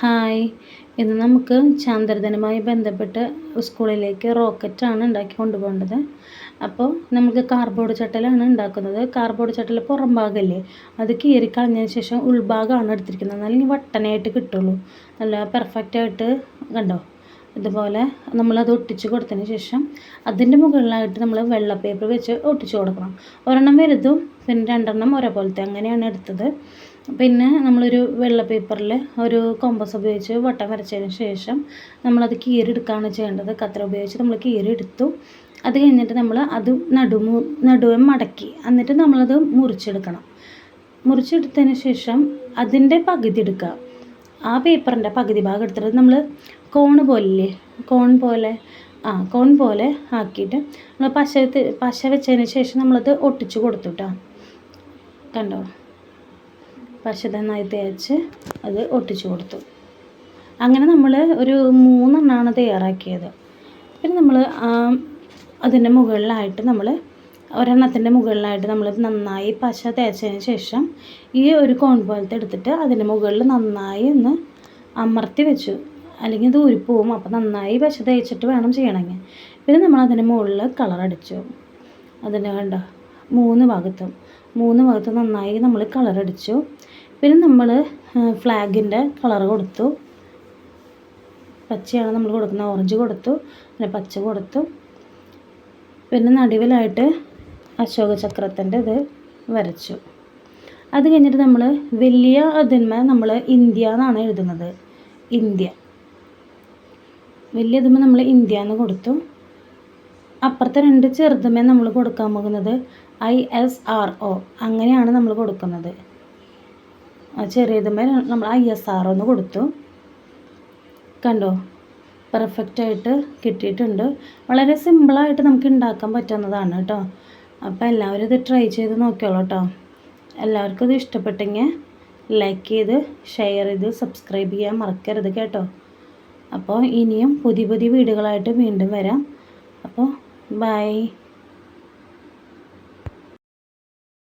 Hi. ഇന്ന് നമുക്ക് ചാന്ദ്രദിനമായി ബന്ധപ്പെട്ട് സ്കൂളിലേക്ക് റോക്കറ്റാണ് ഉണ്ടാക്കി കൊണ്ടുപോകേണ്ടത്. അപ്പോൾ നമുക്ക് കാർബോർഡ് ചട്ടലാണ് ഉണ്ടാക്കുന്നത്. കാർബോർഡ് ചട്ടൽ പുറം ഭാഗമല്ലേ അത് കീറിക്കളഞ്ഞതിന് ശേഷം ഉൾഭാഗമാണ് എടുത്തിരിക്കുന്നത്. അല്ലെങ്കിൽ വട്ടനായിട്ട് കിട്ടുള്ളൂ. നല്ല പെർഫെക്റ്റായിട്ട് കണ്ടോ? ഇതുപോലെ നമ്മളത് ഒട്ടിച്ച് കൊടുത്തതിന് ശേഷം അതിന്റെ മുകളിലായിട്ട് നമ്മൾ വെള്ള പേപ്പർ വെച്ച് ഒട്ടിച്ച് കൊടുക്കണം. ഒരെണ്ണം വലുതും പിന്നെ രണ്ടെണ്ണം ഒരേപോലത്തെ അങ്ങനെയാണ് എടുത്തത്. പിന്നെ നമ്മളൊരു വെള്ള പേപ്പറിൽ ഒരു കൊമ്പസ് ഉപയോഗിച്ച് വട്ടം വരച്ചതിന് ശേഷം നമ്മളത് കീറിയെടുക്കുകയാണ് ചെയ്യേണ്ടത്. കത്ര ഉപയോഗിച്ച് നമ്മൾ കീറിയെടുത്തു. അത് കഴിഞ്ഞിട്ട് നമ്മൾ അത് നടുമു നടുവെ മടക്കി. എന്നിട്ട് നമ്മളത് മുറിച്ചെടുക്കണം. മുറിച്ചെടുത്തതിന് ശേഷം അതിന്റെ പകുതി എടുക്കുക. ആ പേപ്പറിന്റെ പകുതി ഭാഗം എടുത്തിട്ട് നമ്മൾ കോൺ പോലില്ലേ? കോൺ പോലെ ആ കോൺ പോലെ ആക്കിയിട്ട് നമ്മൾ പശ പശ വെച്ചതിന് ശേഷം നമ്മളത് ഒട്ടിച്ച് കൊടുത്തു കേട്ടോ കണ്ടോ? പശ നന്നായി തേച്ച് അത് ഒട്ടിച്ച് കൊടുത്തു. അങ്ങനെ നമ്മൾ ഒരു മൂന്നെണ്ണമാണ് തയ്യാറാക്കിയത്. പിന്നെ നമ്മൾ അതിന്റെ മുകളിലായിട്ട് നമ്മൾ ഒരെണ്ണത്തിന്റെ മുകളിലായിട്ട് നമ്മൾ നന്നായി പശ തേച്ചതിന് ശേഷം ഈ ഒരു കോൺ പോലത്തെ എടുത്തിട്ട് അതിന്റെ മുകളിൽ നന്നായി ഒന്ന് അമർത്തി വെച്ചു. അല്ലെങ്കിൽ ഇത് ഊരിപ്പോവും അപ്പോൾ നന്നായി പശ തേച്ചിട്ട് വേണം ചെയ്യണമെങ്കിൽ. പിന്നെ നമ്മൾ അതിന്റെ മുകളിൽ കളർ അടിച്ചു. അതിന്റെ കണ്ട? മൂന്ന് ഭാഗത്തും. മൂന്ന് ഭാഗത്തും നന്നായി നമ്മൾ കളർ അടിച്ചു. പിന്നെ നമ്മൾ ഫ്ലാഗിന്റെ കളർ കൊടുത്തു. പച്ചയാണ് നമ്മൾ കൊടുക്കുന്നത്. ഓറഞ്ച് കൊടുത്തു. പിന്നെ പച്ച കൊടുത്തു. പിന്നെ നടുവിലായിട്ട് അശോക ചക്രത്തിന്റെ ഇത് വരച്ചു. അത് കഴിഞ്ഞിട്ട് നമ്മൾ വലിയ അതിന്മ നമ്മൾ ഇന്ത്യ എന്നാണ് എഴുതുന്നത്. ഇന്ത്യ. വലിയ ഇതിന്മേൽ നമ്മൾ ഇന്ത്യ എന്ന് കൊടുത്തു. അപ്പുറത്തെ രണ്ട് ചെറുതുമേ നമ്മൾ കൊടുക്കാൻ പോകുന്നത് ഐ എസ് ആർ ഒ. അങ്ങനെയാണ് നമ്മൾ കൊടുക്കുന്നത്. ചെറിയതുമേ നമ്മൾ ഐ എസ് ആർ ഒന്ന് കൊടുത്തു. കണ്ടോ? പെർഫെക്റ്റായിട്ട് കിട്ടിയിട്ടുണ്ട്. വളരെ സിമ്പിളായിട്ട് നമുക്ക് ഉണ്ടാക്കാൻ പറ്റുന്നതാണ് കേട്ടോ. അപ്പോൾ എല്ലാവരും ഇത് ട്രൈ ചെയ്ത് നോക്കിയോളൂ കേട്ടോ എല്ലാവർക്കും ഇത് ഇഷ്ടപ്പെട്ടെങ്കിൽ ലൈക്ക് ചെയ്ത് ഷെയർ ചെയ്ത് സബ്സ്ക്രൈബ് ചെയ്യാൻ മറക്കരുത് കേട്ടോ. അപ്പോൾ ഇനിയും പുതിയ പുതിയ വീഡിയോകളായിട്ട് വീണ്ടും വരാം. അപ്പോൾ ബൈ